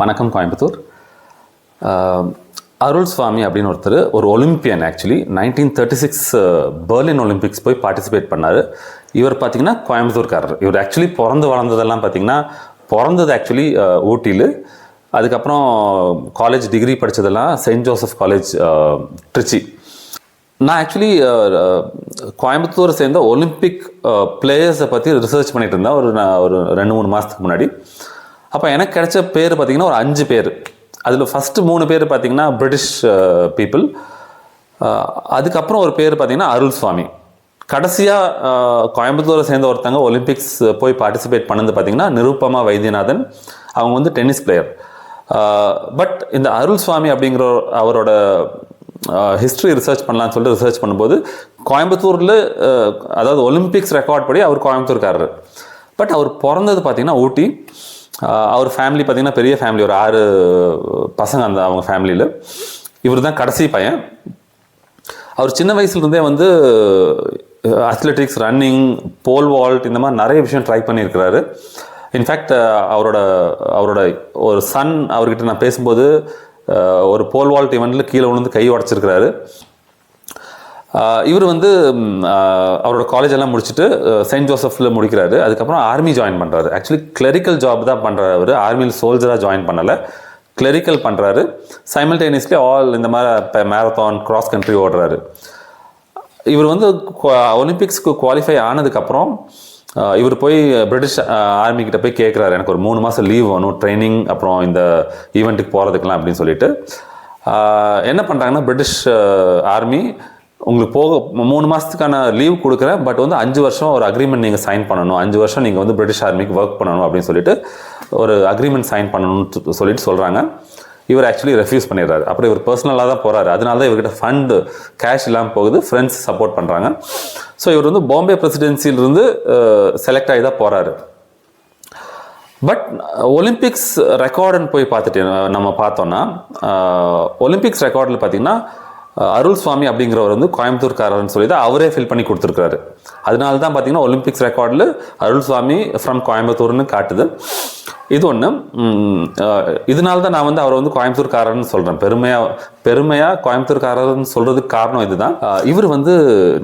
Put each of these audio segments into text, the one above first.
வணக்கம் கோயம்புத்தூர். அருள் சுவாமி அப்படின்னு ஒருத்தர் ஒரு Olympian actually nineteen thirty six Berlin Olympics போய் பார்ட்டிசிபேட் பண்ணார். இவர் பார்த்திங்கன்னா கோயம்புத்தூர்காரர். இவர் ஆக்சுவலி பிறந்து வளர்ந்ததெல்லாம் பார்த்தீங்கன்னா பிறந்தது ஆக்சுவலி ஊட்டியில். அதுக்கப்புறம் காலேஜ் டிகிரி படித்ததெல்லாம் செயின்ட் ஜோசப் காலேஜ் ட்ரிச்சி நான் ஆக்சுவலி கோயம்புத்தூரை சேர்ந்த ஒலிம்பிக் பிளேயர்ஸை பற்றி ரிசர்ச் பண்ணிகிட்டு இருந்தேன். ஒரு நான் ஒரு ரெண்டு மூணு மாதத்துக்கு முன்னாடி. அப்போ எனக்கு கிடைச்ச பேர் பார்த்திங்கன்னா ஒரு அஞ்சு பேர். அதில் ஃபஸ்ட்டு மூணு பேர் பார்த்தீங்கன்னா பிரிட்டிஷ் பீப்புள் uh, அதுக்கப்புறம் ஒரு பேர் பார்த்திங்கன்னா அருள் சுவாமி. கடைசியாக கோயம்புத்தூரை சேர்ந்த ஒருத்தங்க ஒலிம்பிக்ஸ் போய் பார்ட்டிசிபேட் பண்ணது பார்த்திங்கன்னா நிருப்பமா வைத்தியநாதன். அவங்க வந்து டென்னிஸ் பிளேயர் பட் இந்த அருள் சுவாமி அப்படிங்கிற அவரோட ஹிஸ்ட்ரி ரிசர்ச் பண்ணலான்னு சொல்லிட்டு ரிசர்ச் பண்ணும்போது கோயம்புத்தூரில் அதாவது ஒலிம்பிக்ஸ் ரெக்கார்ட் படி அவர் கோயம்புத்தூர்காரர். பட் அவர் பிறந்தது பார்த்திங்கன்னா ஊட்டி. அவர் ஃபேமிலி பார்த்தீங்கன்னா பெரிய ஃபேமிலி ஒரு ஆறு பசங்க அந்த அவங்க ஃபேமிலியில் இவர் தான் கடைசி பையன். அவர் சின்ன வயசுலேருந்தே வந்து அத்லெட்டிக்ஸ் ரன்னிங் போல் வால்ட் இந்த மாதிரி நிறைய விஷயம் ட்ரை பண்ணியிருக்கிறாரு. இன்ஃபேக்ட் அவரோட அவரோட ஒரு சன் அவர்கிட்ட நான் பேசும்போது ஒரு போல் வால்ட் இவெண்ட்டில் கீழே விழுந்து கை உடச்சிருக்கிறாரு. இவர் வந்து அவரோட காலேஜ் எல்லாம் முடிச்சுட்டு செயின்ட் ஜோசஃபில் முடிக்கிறாரு. அதுக்கப்புறம் ஆர்மி ஜாயின் பண்ணுறாரு ஆக்சுவலி கிளரிக்கல் ஜாப் தான் பண்ணுறாரு அவர். ஆர்மியில் சோல்ஜராக ஜாயின் பண்ணலை. கிளரிக்கல் பண்ணுறாரு சைமல்டேனியஸ்லி ஆல் இந்த மாதிரி மேரத்தான் கிராஸ் கண்ட்ரி ஓடுறாரு. இவர் வந்து ஒலிம்பிக்ஸ்க்கு குவாலிஃபை ஆனதுக்கப்புறம் இவர் போய் பிரிட்டிஷ் ஆர்மிக்கிட்ட போய் கேட்குறாரு எனக்கு ஒரு மூணு மாதம் லீவ் வேணும் ட்ரைனிங் அப்புறம் இந்த ஈவெண்ட்டுக்கு போகிறதுக்கெலாம் அப்படின்னு சொல்லிட்டு. என்ன பண்ணுறாங்கன்னா பிரிட்டிஷ் ஆர்மி உங்களுக்கு போக மூணு மாதத்துக்கான லீவ் கொடுக்குறேன் பட் வந்து அஞ்சு வருஷம் ஒரு அக்ரிமெண்ட் நீங்கள் சைன் பண்ணணும். அஞ்சு வருஷம் நீங்கள் வந்து பிரிட்டிஷ் ஆர்மிக்கு ஒர்க் பண்ணணும் அப்படின்னு சொல்லிட்டு ஒரு அக்ரிமெண்ட் சைன் பண்ணணும்னு சொல்லிட்டு சொல்கிறாங்க இவர் ஆக்சுவலி ரெஃப்யூஸ் பண்ணிடுறாரு. அப்புறம் இவர் பர்சனலாக தான் போகிறாரு அதனால தான் இவர்கிட்ட ஃபண்டு கேஷ் இல்லாமல் போகுது. ஃப்ரெண்ட்ஸ் சப்போர்ட் பண்ணுறாங்க ஸோ இவர் வந்து பாம்பே பிரசிடென்சியிலிருந்து செலக்ட் ஆகி தான் போகிறாரு பட் ஒலிம்பிக்ஸ் ரெக்கார்டுன்னு போய் பார்த்துட்டு நம்ம பார்த்தோன்னா ஒலிம்பிக்ஸ் ரெக்கார்டில் பார்த்தீங்கன்னா அருள் சுவாமி அப்படிங்கிறவர் வந்து கோயம்புத்தூர்காரர்னு சொல்லி தான் அவரே ஃபில் பண்ணி கொடுத்துருக்காரு அதனால தான் பார்த்தீங்கன்னா ஒலிம்பிக்ஸ் ரெக்கார்டில் அருள் சுவாமி ஃப்ரம் கோயம்புத்தூர்னு காட்டுது. இது ஒன்று இதனால தான் நான் வந்து அவர் வந்து கோயம்புத்தூர்காரர்னு சொல்கிறேன் பெருமையாக பெருமையாக கோயம்புத்தூர்காரர்னு சொல்கிறதுக்கு காரணம் இதுதான். இவர் வந்து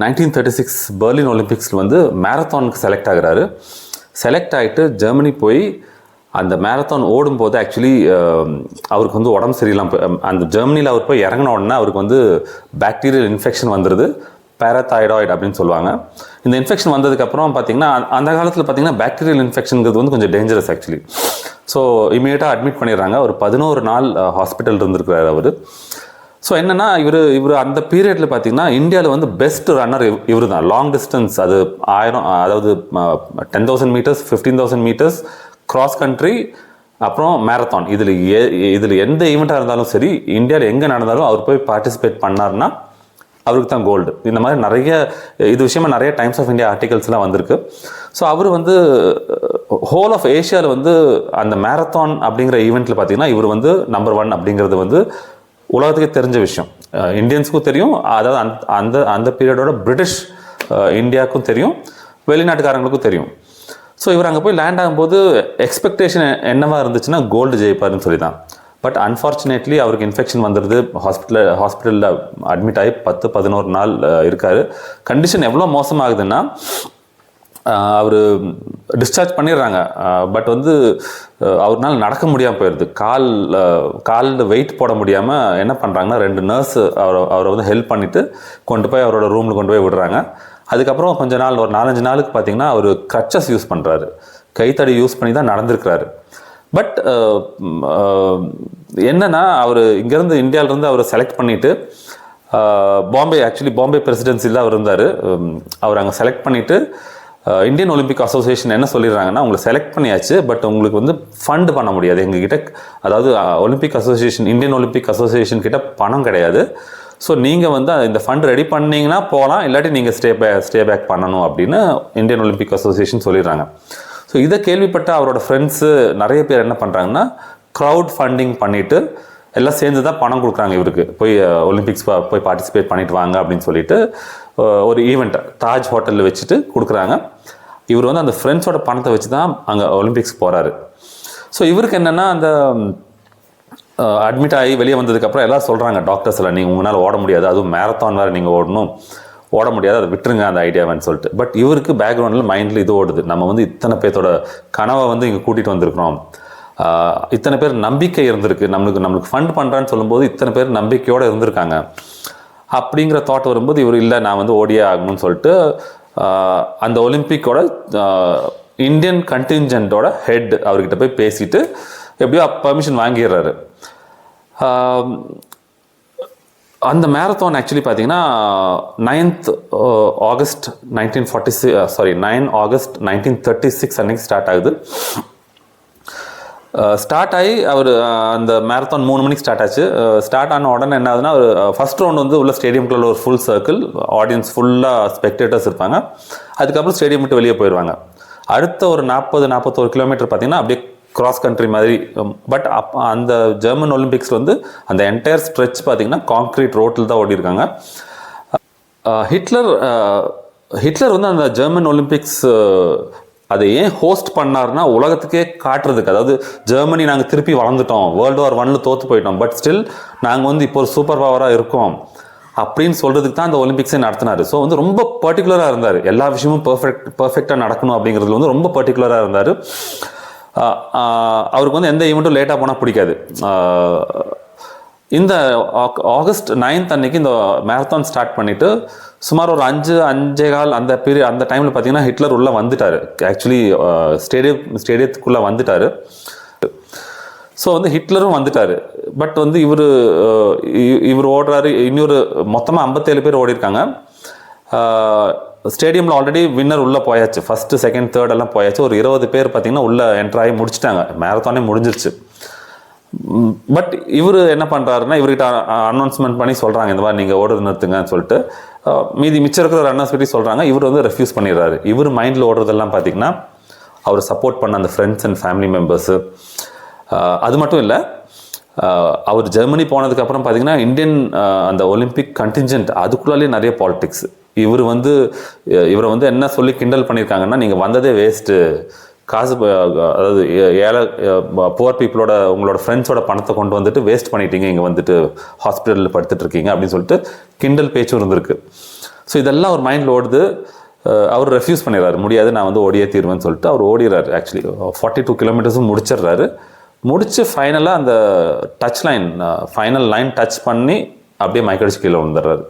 நைன்டீன் தேர்ட்டி சிக்ஸ் பெர்லின் ஒலிம்பிக்ஸில் வந்து மேரத்தானுக்கு செலக்ட் ஆகிறாரு. செலக்ட் ஆகிட்டு ஜெர்மனி போய் அந்த மேரத்தான் ஓடும்போது ஆக்சுவலி um, அவருக்கு வந்து உடம்பு சரியில்லாம um, அந்த ஜெர்மனியில் அவர் போய் இறங்கின உடனே அவருக்கு வந்து பாக்டீரியல் இன்ஃபெக்ஷன் வந்துடுது பேரத்தாய்டாய்டு அப்படின்னு சொல்லுவாங்க. இந்த இன்ஃபெக்ஷன் வந்ததுக்கப்புறம் பார்த்தீங்கன்னா அந்த- அந்த காலத்தில் பார்த்தீங்கன்னா பாக்டீரியல் இன்ஃபெக்ஷனுங்கிறது வந்து கொஞ்சம் டேஞ்சரஸ் ஆக்சுவலி ஸோ இமீடியட்டாக அட்மிட் பண்ணிடுறாங்க. ஒரு பதினோரு நாள் ஹாஸ்பிட்டல் இருந்திருக்கிறார் அவர். ஸோ என்னென்னா இவர் இவர் அந்த பீரியடில் பார்த்தீங்கன்னா இந்தியாவில் வந்து பெஸ்ட் ரன்னர் இவர் தான் லாங் டிஸ்டன்ஸ் அது ஆயிரம் அதாவது ten thousand metres fifteen thousand metres cross country அப்புறம் மேரத்தான் இதில் இதில் எந்த ஈவெண்ட்டாக இருந்தாலும் சரி இந்தியாவில் எங்கே நடந்தாலும் அவர் போய் பார்ட்டிசிபேட் பண்ணார்னா அவருக்கு தான் கோல்டு இந்த மாதிரி நிறைய இது விஷயமா நிறைய டைம்ஸ் ஆஃப் இந்தியா ஆர்டிகல்ஸ்லாம் வந்திருக்கு. ஸோ அவர் வந்து ஹோல் ஆஃப் ஏஷியாவில் வந்து அந்த மேரத்தான் அப்படிங்கிற ஈவெண்ட்டில் பார்த்தீங்கன்னா இவர் வந்து நம்பர் ஒன் அப்படிங்கிறது வந்து உலகத்துக்கே தெரிஞ்ச விஷயம். இந்தியன்ஸுக்கும் தெரியும் அதாவது அந்த அந்த அந்த பீரியடோட பிரிட்டிஷ் இந்தியாவுக்கும் தெரியும் வெளிநாட்டுக்காரங்களுக்கும் தெரியும். ஸோ இவர் அங்கே போய் லேண்ட் ஆகும்போது எக்ஸ்பெக்டேஷன் என்னவாக இருந்துச்சுன்னா கோல்டு ஜெயிப்பாருன்னு சொல்லி தான் பட் அன்ஃபார்ச்சுனேட்லி அவருக்கு இன்ஃபெக்ஷன் வந்துடுது ஹாஸ்பிட்டலில் ஹாஸ்பிட்டலில் அட்மிட் ஆகி பத்து பதினோரு நாள் இருக்கார். கண்டிஷன் எவ்வளோ மோசமாகுதுன்னா அவர் டிஸ்சார்ஜ் பண்ணிடுறாங்க. பட் வந்து அவர்னால் அவர்னால நடக்க முடியாமல் போயிடுது கால் காலில் வெயிட் போட முடியாமல் என்ன பண்ணுறாங்கன்னா ரெண்டு நர்ஸ் அவரை அவரை வந்து ஹெல்ப் பண்ணிவிட்டு கொண்டு போய் அவரோட ரூமில் கொண்டு போய் விடுறாங்க. அதுக்கப்புறம் கொஞ்ச நாள் ஒரு நாலஞ்சு நாளுக்கு பார்த்தீங்கன்னா அவர் க்ரச்சஸ் யூஸ் பண்ணுறாரு கைத்தடி யூஸ் பண்ணி தான் நடந்திருக்கிறாரு. பட் என்னன்னா அவர் இங்கேருந்து இந்தியாவிலேருந்து அவர் செலக்ட் பண்ணிவிட்டு பாம்பே ஆக்சுவலி பாம்பே பிரசிடென்சியில் தான் அவர் இருந்தார். அவர் அங்கே செலக்ட் பண்ணிவிட்டு இந்தியன் ஒலிம்பிக் அசோசியேஷன் என்ன சொல்லிடுறாங்கன்னா உங்களை செலக்ட் பண்ணியாச்சு பட் உங்களுக்கு வந்து ஃபண்ட் பண்ண முடியாது. எங்ககிட்ட அதாவது Olympic Association Indian Olympic Association கிட்ட பணம் கிடையாது. ஸோ நீங்கள் வந்து இந்த ஃபண்ட் ரெடி பண்ணிங்கன்னா போகலாம் இல்லாட்டி நீங்கள் ஸ்டே பே ஸ்டே பேக் பண்ணணும் அப்படின்னு இந்தியன் ஒலிம்பிக் அசோசியேஷன் சொல்லிடுறாங்க. ஸோ இதை கேள்விப்பட்ட அவரோட ஃப்ரெண்ட்ஸு நிறைய பேர் என்ன பண்ணுறாங்கன்னா க்ரௌட் ஃபண்டிங் பண்ணிவிட்டு எல்லாம் சேர்ந்து தான் பணம் கொடுக்குறாங்க இவருக்கு. போய் ஒலிம்பிக்ஸ் போய் பார்ட்டிசிபேட் பண்ணிட்டு வாங்க அப்படின்னு சொல்லிட்டு ஒரு ஈவெண்ட் தாஜ் ஹோட்டலில் வச்சுட்டு கொடுக்குறாங்க. இவர் வந்து அந்த ஃப்ரெண்ட்ஸோட பணத்தை வச்சு தான் அங்கே ஒலிம்பிக்ஸ் போகிறாரு ஸோ இவருக்கு என்னென்னா அந்த அட்மிட் ஆகி வெளியே வந்ததுக்கப்புறம் எல்லாம் சொல்கிறாங்க டாக்டர்ஸில் நீங்கள் உங்களால் ஓட முடியாது அதுவும் மேரத்தான் வேறு நீங்கள் ஓடணும். ஓட முடியாது அதை விட்டுருங்க அந்த ஐடியாவேன்னு சொல்லிட்டு. பட் இவருக்கு பேக்ரவுண்டில் மைண்டில் இது ஓடுது. நம்ம வந்து இத்தனை பேர்த்தோட கனவை வந்து இங்கே கூட்டிகிட்டு வந்திருக்கிறோம். இத்தனை பேர் நம்பிக்கை இருந்திருக்கு. நம்மளுக்கு நம்மளுக்கு ஃபண்ட் பண்ணுறான்னு சொல்லும்போது இத்தனை பேர் நம்பிக்கையோடு இருந்திருக்காங்க. அப்படிங்கிற தாட் வரும்போது இவர் இல்லை நான் வந்து ஓடியே ஆகணும்னு சொல்லிட்டு அந்த ஒலிம்பிக்கோட இந்தியன் கண்டிஞ்சென்ட்டோட ஹெட் அவர்கிட்ட போய் பேசிட்டு எப்படியோ பர்மிஷன் வாங்கிடுறாரு. அந்த மேரத்தான் ஆக்சுவலி பார்த்தீங்கன்னா ninth August nineteen forty six sorry nine August nineteen thirty six அன்னைக்கு ஸ்டார்ட் ஆகுது. ஸ்டார்ட் ஆகி அவர் அந்த மேரத்தான் மூணு மணிக்கு ஸ்டார்ட் ஆச்சு. ஸ்டார்ட் ஆன உடனே என்ன ஆகுதுன்னா அவர் ஃபஸ்ட் ரவுண்ட் வந்து உள்ள ஸ்டேடியம்குள்ள ஒரு ஃபுல் சர்க்கிள் ஆடியன்ஸ் ஃபுல்லாக ஸ்பெக்டேட்டர்ஸ் இருப்பாங்க. அதுக்கப்புறம் ஸ்டேடியம் விட்டு வெளியே போயிடுவாங்க அடுத்த ஒரு நாற்பது நாற்பத்தோரு கிலோமீட்டர் பார்த்தீங்கன்னா அப்படியே கிராஸ் கண்ட்ரி மாதிரி um, பட் அப் அந்த ஜெர்மன் ஒலிம்பிக்ஸ் வந்து அந்த என்டையர் ஸ்ட்ரெச் பார்த்தீங்கன்னா கான்க்ரீட் ரோட்டில் தான் ஓடிருக்காங்க ஹிட்லர் ஹிட்லர் வந்து அந்த ஜெர்மன் ஒலிம்பிக்ஸ் அதை ஏன் ஹோஸ்ட் பண்ணாருன்னா உலகத்துக்கே காட்டுறதுக்கு. அதாவது ஜெர்மனி நாங்கள் திருப்பி வளர்ந்துட்டோம். வேர்ல்டு வார் ஒன்னில் தோற்று போயிட்டோம். பட் ஸ்டில் நாங்கள் வந்து இப்போ ஒரு சூப்பர் பவராக இருக்கோம். அப்படின்னு சொல்கிறதுக்கு தான் அந்த ஒலிம்பிக்ஸை நடத்தினார். ஸோ வந்து ரொம்ப பர்டிகுலராக இருந்தார். எல்லா விஷயமும் பர்ஃபெக்ட் பர்ஃபெக்டாக நடக்கணும் அப்படிங்கிறதுல வந்து ரொம்ப பர்டிகுலராக இருந்தார். அவருக்கு வந்து எந்த ஈவெண்ட்டும் லேட்டாக போனால் பிடிக்காது. இந்த ஆகஸ்ட் நைன்த் அன்னைக்கு இந்த மேரத்தான் ஸ்டார்ட் பண்ணிவிட்டு சுமார் ஒரு அஞ்சு அஞ்சே கால் அந்த பீரியட் அந்த டைமில் பார்த்தீங்கன்னா ஹிட்லர் உள்ளே வந்துட்டார். ஆக்சுவலி ஸ்டேடியம் ஸ்டேடியத்துக்குள்ளே வந்துட்டார். ஸோ வந்து ஹிட்லரும் வந்துட்டார். பட் வந்து இவர் இவர் ஓடுறாரு. இன்னொரு மொத்தமாக ஐம்பத்தேழு பேர் ஓடிருக்காங்க. ஸ்டேடியமில் ஆல்ரெடி வின்னர் உள்ளே போயாச்சு. ஃபஸ்ட்டு செகண்ட் தேர்ட் எல்லாம் போயாச்சு. ஒரு இருபது பேர் பார்த்தீங்கன்னா உள்ளே என்ட்ரு ஆகி முடிச்சிட்டாங்க. மேரத்தானே முடிஞ்சிருச்சு. பட் இவர் என்ன பண்ணுறாருன்னா இவர்கிட்ட அனௌன்ஸ்மெண்ட் பண்ணி சொல்கிறாங்க இந்த மாதிரி நீங்கள் ஓடுறது நிறுத்துங்கன்னு சொல்லிட்டு. மீதி மிச்சம் இருக்கிற ரன்னர்ஸ் பற்றி சொல்கிறாங்க இவர் வந்து ரெஃப்யூஸ் பண்ணிடுறாரு. இவர் மைண்டில் ஓடுறதெல்லாம் பார்த்தீங்கன்னா அவர் சப்போர்ட் பண்ண அந்த ஃப்ரெண்ட்ஸ் அண்ட் ஃபேமிலி மெம்பர்ஸு அது மட்டும் இல்லை அவர் ஜெர்மனி போனதுக்கப்புறம் பார்த்தீங்கன்னா இந்தியன் அந்த ஒலிம்பிக் கண்டிஞ்சென்ட் அதுக்குள்ளாலே நிறைய பாலிட்டிக்ஸ் இவர் வந்து இவரை வந்து என்ன சொல்லி கிண்டல் பண்ணியிருக்காங்கன்னா நீங்கள் வந்ததே வேஸ்ட்டு காசு அதாவது ஏ- ஏழை புவர் பீப்புளோட உங்களோட ஃப்ரெண்ட்ஸோட பணத்தை கொண்டு வந்துட்டு வேஸ்ட் பண்ணிட்டீங்க இங்கே வந்துட்டு ஹாஸ்பிட்டலில் படுத்துட்டு இருக்கீங்க அப்படின்னு சொல்லிட்டு கிண்டல் பேச்சும் இருந்திருக்கு. ஸோ இதெல்லாம் அவர் மைண்டில் ஓடுது. அவர் ரெஃப்யூஸ் பண்ணிடுறாரு. முடியாது நான் வந்து ஓடியே தீர்வேன்னு சொல்லிட்டு அவர் ஓடிடுறாரு ஆக்சுவலி ஃபார்ட்டி டூ கிலோமீட்டர்ஸும் முடிச்சிடுறாரு. முடித்து ஃபைனலாக அந்த touch line final line touch பண்ணி அப்படியே மைக்கடிச்சு கீழே விழுந்துடுறாரு.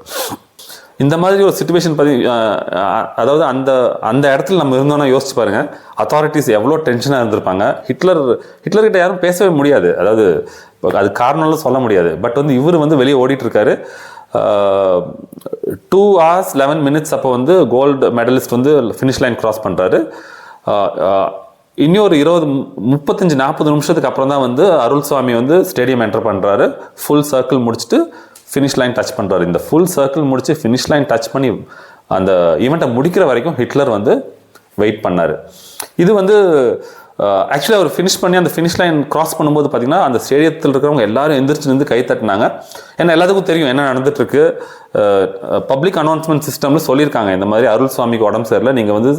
இந்த மாதிரி ஒரு சுச்சுவேஷன் பற்றி அதாவது அந்த அந்த இடத்துல நம்ம இருந்தோம்னா யோசிச்சு பாருங்க. அத்தாரிட்டிஸ் எவ்வளோ டென்ஷனாக இருந்திருப்பாங்க. ஹிட்லர் ஹிட்லர்கிட்ட யாரும் பேசவே முடியாது. அதாவது அது காரணம்லாம் சொல்ல முடியாது. பட் வந்து இவர் வந்து வெளியே ஓடிட்டுருக்காரு. டூ ஹவர்ஸ் லெவன் மினிட்ஸ் அப்போ வந்து கோல்டு மெடலிஸ்ட் வந்து ஃபினிஷ் லைன் கிராஸ் பண்ணுறாரு இன்னொரு இருபது முப்பத்தஞ்சு நாற்பது நிமிஷத்துக்கு அப்புறம் தான் வந்து அருள் சுவாமி வந்து ஸ்டேடியம் என்டர் பண்ணுறாரு ஃபுல் சர்க்கிள் முடிச்சுட்டு ஃபினிஷ் லைன் டச் பண்ணுறாரு இந்த ஃபுல் சர்க்கிள் முடித்து ஃபினிஷ் லைன் டச் பண்ணி அந்த ஈவெண்ட்டை முடிக்கிற வரைக்கும் ஹிட்லர் வந்து வெயிட் பண்ணார். இது வந்து ஆக்சுவலாக அவர் ஃபினிஷ் பண்ணி அந்த ஃபினிஷ் லைன் கிராஸ் பண்ணும்போது பார்த்தீங்கன்னா அந்த ஸ்டேடியத்தில் இருக்கிறவங்க எல்லாரும் எந்திரிச்சு நின்று கை தட்டினாங்க. ஏன்னா எல்லாத்துக்கும் தெரியும் என்ன நடந்துட்டுருக்கு. பப்ளிக் அனௌன்ஸ்மெண்ட் சிஸ்டமில் சொல்லியிருக்காங்க. இந்த மாதிரி அருள் சுவாமிக்கு உடம்பு சரியில்லை நீங்கள் வந்து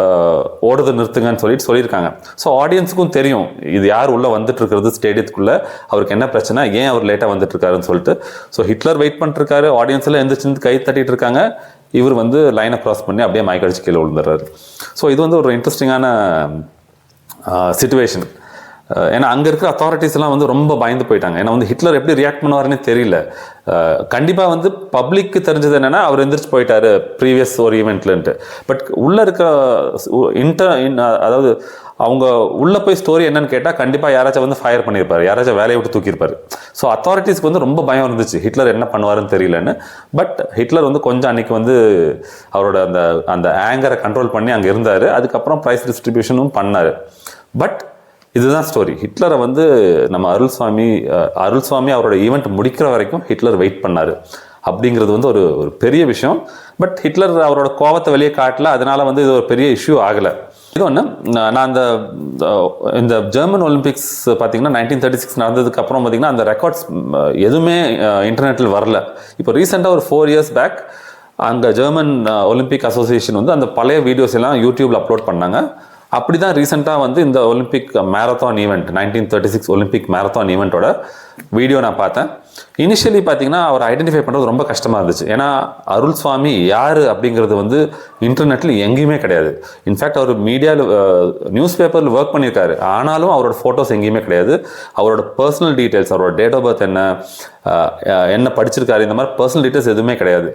uh, ஓடுறது நிறுத்துங்கன்னு சொல்லிட்டு சொல்லியிருக்காங்க. ஸோ ஆடியன்ஸுக்கும் தெரியும் இது யார் உள்ளே வந்துட்டு இருக்கிறது அவருக்கு என்ன பிரச்சனை? ஏன் அவர் லேட்டாக வந்துட்டு இருக்காருன்னு சொல்லிட்டு. ஸோ ஹிட்லர் வெயிட் பண்ணிட்டுருக்காரு. ஆடியன்ஸ்லாம் ஆடியன்ஸ் எல்லாம் எந்திரிச்சு நின்று கை தட்டிட்டு இருக்காங்க இவர் வந்து லைனை கிராஸ் பண்ணி அப்படியே மயக்கடிச்சு கீழே விழுந்துடுறாரு. ஸோ இது வந்து ஒரு இன்ட்ரெஸ்டிங்கான சுச்சுவேஷன் ஏன்னா அங்கே இருக்கிற அத்தாரிட்டிஸ்லாம் வந்து ரொம்ப பயந்து போயிட்டாங்க. ஏன்னா வந்து ஹிட்லர் எப்படி ரியாக்ட் பண்ணுவாருன்னு தெரியல. கண்டிப்பாக வந்து பப்ளிக்கு தெரிஞ்சது என்னென்னா அவர் எந்திரிச்சு போயிட்டார் ப்ரீவியஸ் ஒரு ஈவெண்ட்லன்ட்டு பட் உள்ளே இருக்க இன்டர் அதாவது அவங்க உள்ளே போய் ஸ்டோரி என்னன்னு கேட்டால் கண்டிப்பாக யாராச்சும் வந்து ஃபயர் பண்ணியிருப்பாரு. யாராச்சும் வேலையை விட்டு தூக்கியிருப்பார். ஸோ அத்தாரிட்டிஸ்க்கு வந்து ரொம்ப பயம் இருந்துச்சு. ஹிட்லர் என்ன பண்ணுவாருன்னு தெரியலன்னு. பட் ஹிட்லர் வந்து கொஞ்சம் அன்னைக்கு வந்து அவரோட அந்த அந்த ஆங்கரை கண்ட்ரோல் பண்ணி அங்கே இருந்தார். அதுக்கப்புறம் ப்ரைஸ் டிஸ்ட்ரிபியூஷனும் பண்ணார். பட் இதுதான் ஸ்டோரி ஹிட்லரை வந்து நம்ம அருள்சுவாமி அருள்சுவாமி அவரோட ஈவெண்ட் முடிக்கிற வரைக்கும் ஹிட்லர் வெயிட் பண்ணார். அப்படிங்கிறது வந்து ஒரு ஒரு பெரிய விஷயம். பட் ஹிட்லர் அவரோட கோவத்தை வெளியே காட்டல அதனால வந்து இது ஒரு பெரிய இஷ்யூ ஆகலை. இது ஒன்று நான் அந்த இந்த ஜெர்மன் ஒலிம்பிக்ஸ் பார்த்தீங்கன்னா நைன்டீன் தேர்ட்டி சிக்ஸ் நடந்ததுக்கு அப்புறம் பார்த்தீங்கன்னா அந்த ரெக்கார்ட்ஸ் எதுவுமே இன்டர்நெட்டில் வரல. இப்போ ரீசெண்டாக ஒரு ஃபோர் இயர்ஸ் பேக் அங்கே ஜெர்மன் ஒலிம்பிக் அசோசியேஷன் வந்து அந்த பழைய வீடியோஸ் எல்லாம் யூடியூப்பில் அப்லோட் பண்ணாங்க. அப்படி தான் ரீசெண்டாக வந்து இந்த Olympic marathon event nineteen thirty six Olympic marathon ஈவெண்ட்டோட video நான் பார்த்தேன். இனிஷியலி பார்த்தீங்கன்னா அவர் ஐடென்டிஃபை பண்ணுறது ரொம்ப கஷ்டமாக இருந்துச்சு. ஏன்னா அருள் சுவாமி யார் அப்படிங்கிறது வந்து இன்டர்நெட்டில் எங்கேயுமே கிடையாது. இன்ஃபேக்ட் அவர் மீடியாவில் நியூஸ் பேப்பரில் ஒர்க் பண்ணியிருக்காரு. ஆனாலும் அவரோட ஃபோட்டோஸ் எங்கேயுமே கிடையாது. அவரோட பர்சனல் டீட்டெயில்ஸ் அவரோட டேட் ஆஃப் பர்த் என்ன என்ன படிச்சிருக்காரு இந்த மாதிரி பர்சனல் டீட்டெயில்ஸ் எதுவுமே கிடையாது.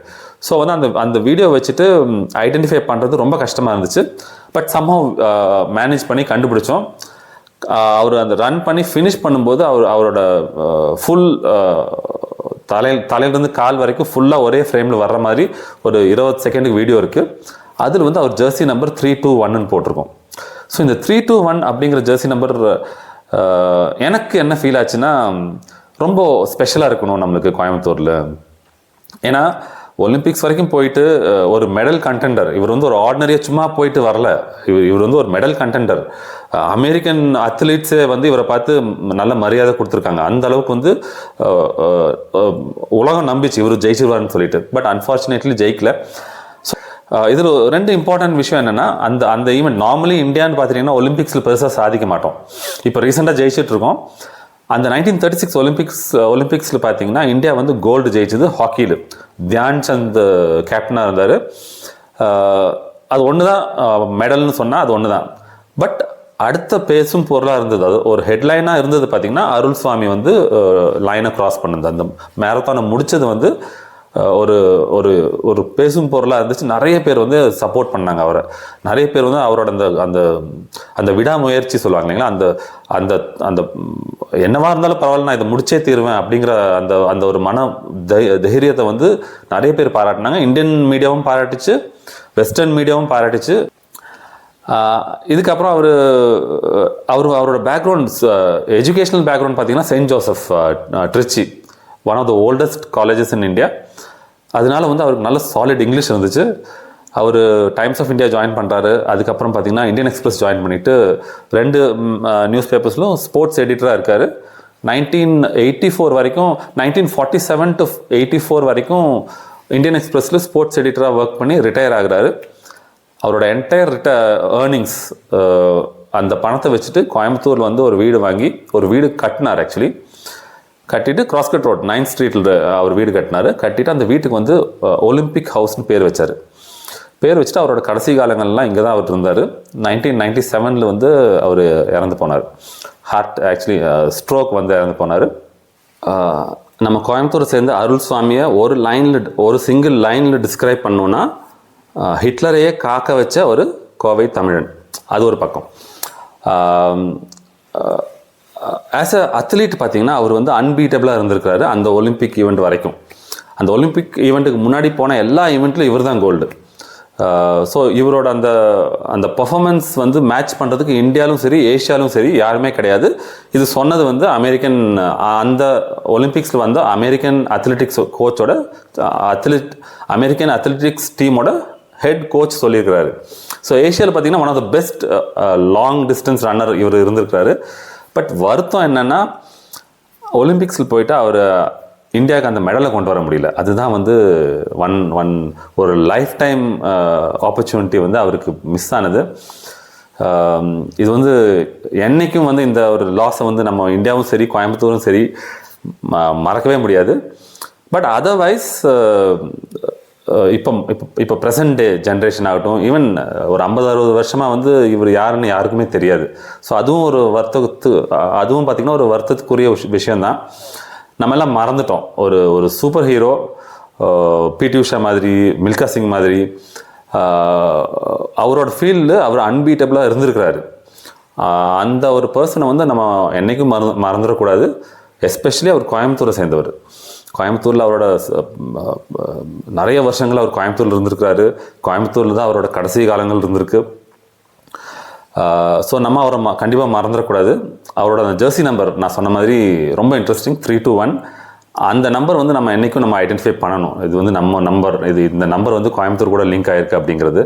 ஸோ வந்து அந்த அந்த வீடியோ வச்சுட்டு ஐடென்டிஃபை பண்ணுறது ரொம்ப கஷ்டமாக இருந்துச்சு. பட் சம்ஹவ் மேனேஜ் பண்ணி கண்டுபிடிச்சோம். Uh, அவர் அந்த ரன் பண்ணி ஃபினிஷ் பண்ணும்போது அவர் அவரோட uh, ஃபுல் uh, தலையில் தலையிலேருந்து கால் வரைக்கும் ஃபுல்லாக ஒரே ஃப்ரேமில் வர்ற மாதிரி ஒரு இருபது செகண்டுக்கு வீடியோ இருக்குது அதில் வந்து அவர் ஜெர்சி நம்பர் த்ரீ டூ ஒன்னு போட்டிருக்கோம். ஸோ இந்த த்ரீ டூ ஒன் அப்படிங்கிற ஜெர்சி நம்பர் எனக்கு என்ன ஃபீல் ஆச்சுன்னா ரொம்ப ஸ்பெஷலாக இருக்கணும் நம்மளுக்கு கோயம்புத்தூரில். ஏன்னா ஒலிம்பிக்ஸ் வரைக்கும் போயிட்டு ஒரு மெடல் கண்டெண்டர் இவர் வந்து ஒரு ஆர்டினரியாக சும்மா போயிட்டு வரல. இவர் இவர் வந்து ஒரு மெடல் கண்டெண்டர் அமெரிக்கன் அத்லீட்ஸே வந்து இவரை பார்த்து நல்ல மரியாதை கொடுத்துருக்காங்க. அந்த அளவுக்கு வந்து உலகம் நம்பிச்சு. இவர் ஜெயிச்சிருவார்னு சொல்லிட்டு. பட் அன்ஃபார்ச்சுனேட்லி ஜெயிக்கல. இதில் ரெண்டு இம்பார்ட்டன்ட் விஷயம் என்னென்னா அந்த அந்த ஈவெண்ட் நார்மலி இந்தியான்னு பார்த்துட்டிங்கன்னா ஒலிம்பிக்ஸில் பெருசாக சாதிக்க மாட்டோம். இப்போ ரீசெண்டாக ஜெயிச்சுட்டு இருக்கோம் அந்த நைன்டீன் தேர்ட்டி சிக்ஸ் ஒலிம்பிக்ஸ் ஒலிம்பிக்ஸில் பார்த்தீங்கன்னா இந்தியா வந்து கோல்டு ஜெயிச்சது ஹாக்கியில் தியான் சந்த் கேப்டனாக இருந்தார். அது ஒன்று தான் மெடல்னு சொன்னால் அது ஒன்று தான் பட் அடுத்த பேசும் பொருளாக இருந்தது. அது ஒரு ஹெட்லைனாக இருந்தது பார்த்தீங்கன்னா அருள் சுவாமி வந்து லைனை க்ராஸ் பண்ணுது. அந்த மேரத்தானை முடித்தது வந்து ஒரு ஒரு ஒரு பேசும் பொருளாக இருந்துச்சு. நிறைய பேர் வந்து சப்போர்ட் பண்ணாங்க அவரை. நிறைய பேர் வந்து அவரோட அந்த அந்த அந்த விடாமுயற்சி சொல்லுவாங்க இல்லைங்களா? அந்த அந்த அந்த என்னவாக என்னவா இருந்தாலும் பரவாயில்ல நான் இதை முடிச்சே தீருவேன் அப்படிங்கிற அந்த அந்த ஒரு மன தைரியத்தை வந்து நிறைய பேர் பாராட்டினாங்க. இந்தியன் மீடியாவும் பாராட்டுச்சு. வெஸ்டர்ன் மீடியாவும் பாராட்டுச்சு. இதுக்கப்புறம் அவர் அவர் அவரோட பேக்ரவுண்ட் எஜுகேஷனல் பேக்ரவுண்ட் பார்த்தீங்கன்னா Saint Joseph Trichy one of the oldest colleges in India அதனால வந்து அவருக்கு நல்ல சாலிட் இங்கிலீஷ் இருந்துச்சு. அவர் டைம்ஸ் ஆஃப் இந்தியா ஜாயின் பண்ணுறாரு அதுக்கப்புறம் பார்த்தீங்கன்னா இந்தியன் எக்ஸ்பிரஸ் ஜாயின் பண்ணிட்டு ரெண்டு நியூஸ் பேப்பர்ஸ்லும் ஸ்போர்ட்ஸ் எடிட்டராக இருக்கார். நைன்டீன் எயிட்டி ஃபோர் வரைக்கும் nineteen forty seven to eighty four வரைக்கும் இந்தியன் எக்ஸ்பிரஸில் ஸ்போர்ட்ஸ் எடிட்டராக ஒர்க் பண்ணி ரிட்டையர் ஆகிறாரு. அவரோட என்டையர் ரிட்ட ஏர்னிங்ஸ் அந்த பணத்தை வச்சுட்டு கோயம்புத்தூரில் வந்து ஒரு வீடு வாங்கி ஒரு வீடு கட்டினார் ஆக்சுவலி கட்டிட்டு கிராஸ்கட் ரோட் நைன்த் ஸ்ட்ரீட்டில் அவர் வீடு கட்டினார். கட்டிட்டு அந்த வீட்டுக்கு வந்து ஒலிம்பிக் ஹவுஸ்னு பேர் வச்சார். பேர் வச்சுட்டு அவரோட கடைசி காலங்கள்லாம் இங்கே தான் அவர் இருந்தார். நைன்டீன் நைன்டி செவனில் வந்து அவர் இறந்து போனார். ஹார்ட் ஆக்சுவலி ஸ்ட்ரோக் வந்து இறந்து போனார். நம்ம கோயம்புத்தூர் சேர்ந்து அருள் சுவாமியை ஒரு லைனில் ஒரு சிங்கிள் லைனில் டிஸ்கிரைப் பண்ணோன்னா ஹிட்லரையே காக்க வச்ச ஒரு கோவை தமிழன். அது ஒரு பக்கம். ஆஸ் அ அத்லீட் பார்த்தீங்கன்னா அவர் வந்து அன்பீட்டபிளாக இருந்திருக்கிறாரு அந்த ஒலிம்பிக் ஈவெண்ட் வரைக்கும். அந்த ஒலிம்பிக் ஈவெண்ட்டுக்கு முன்னாடி போன எல்லா ஈவெண்ட்லையும் இவர் தான் கோல்டு ஸோ இவரோட அந்த அந்த பர்ஃபாமன்ஸ் வந்து மேட்ச் பண்ணுறதுக்கு இந்தியாலும் சரி ஏஷியாலும் சரி யாருமே கிடையாது. இது சொன்னது வந்து அமெரிக்கன் அந்த ஒலிம்பிக்ஸில் வந்து அமெரிக்கன் அத்லெட்டிக்ஸ் கோச்சோட அத்லெட் அமெரிக்கன் அத்லெட்டிக்ஸ் டீமோட ஹெட் கோச் சொல்லியிருக்கிறாரு. ஸோ ஏஷியாவில் பார்த்தீங்கன்னா one of the best long distance runner இவர் இருந்திருக்கிறாரு. பட் வருத்தம் என்னன்னா ஒலிம்பிக்ஸில் போயிட்டு அவர் இந்தியாவுக்கு அந்த மெடலை கொண்டு வர முடியல. அதுதான் வந்து ஒன் ஒன் ஒரு லைஃப் டைம் ஆப்பர்ச்சுனிட்டி வந்து அவருக்கு மிஸ் ஆனது. இது வந்து என்னைக்கும் வந்து இந்த ஒரு லாஸை வந்து நம்ம இந்தியாவும் சரி கோயம்புத்தூரும் சரி ம- மறக்கவே முடியாது. பட் அதர்வைஸ் இப்போ இப்போ இப்போ ப்ரெசன்ட் டே ஜென்ரேஷன் ஆகட்டும் ஈவன் ஒரு ஐம்பது அறுபது வருஷமாக வந்து இவர் யாருன்னு யாருக்குமே தெரியாது. ஸோ அதுவும் ஒரு வருத்தத்து அதுவும் பார்த்திங்கன்னா ஒரு வருத்தத்துக்குரிய விஷயந்தான் விஷயம்தான். நம்ம எல்லாம் மறந்துட்டோம். ஒரு ஒரு சூப்பர் ஹீரோ பிடி உஷா மாதிரி மில்கா சிங் மாதிரி அவரோட ஃபீல்டு அவர் அன்பீட்டபிளாக இருந்திருக்கிறாரு. அந்த ஒரு பர்சனை வந்து நம்ம என்றைக்கும் மறந்து மறந்துடக்கூடாது. எஸ்பெஷலி அவர் கோயம்புத்தூரை சேர்ந்தவர். கோயம்புத்தூரில் அவரோட நிறைய வருஷங்கள் அவர் கோயம்புத்தூரில் இருந்திருக்கிறாரு. கோயம்புத்தூரில் தான் அவரோட கடைசி காலங்கள் இருந்திருக்கு. ஸோ நம்ம அவரை ம கண்டிப்பாக மறந்துடக்கூடாது. அவரோட அந்த ஜெர்சி நம்பர் நான் சொன்ன மாதிரி ரொம்ப இன்ட்ரெஸ்டிங் த்ரீ டூ ஒன் அந்த நம்பர் வந்து நம்ம என்றைக்கும் நம்ம ஐடென்டிஃபை பண்ணணும். இது வந்து நம்ம நம்பர் இது இந்த நம்பர் வந்து கோயம்புத்தூர் கூட லிங்க் ஆகிருக்கு அப்படிங்கிறது.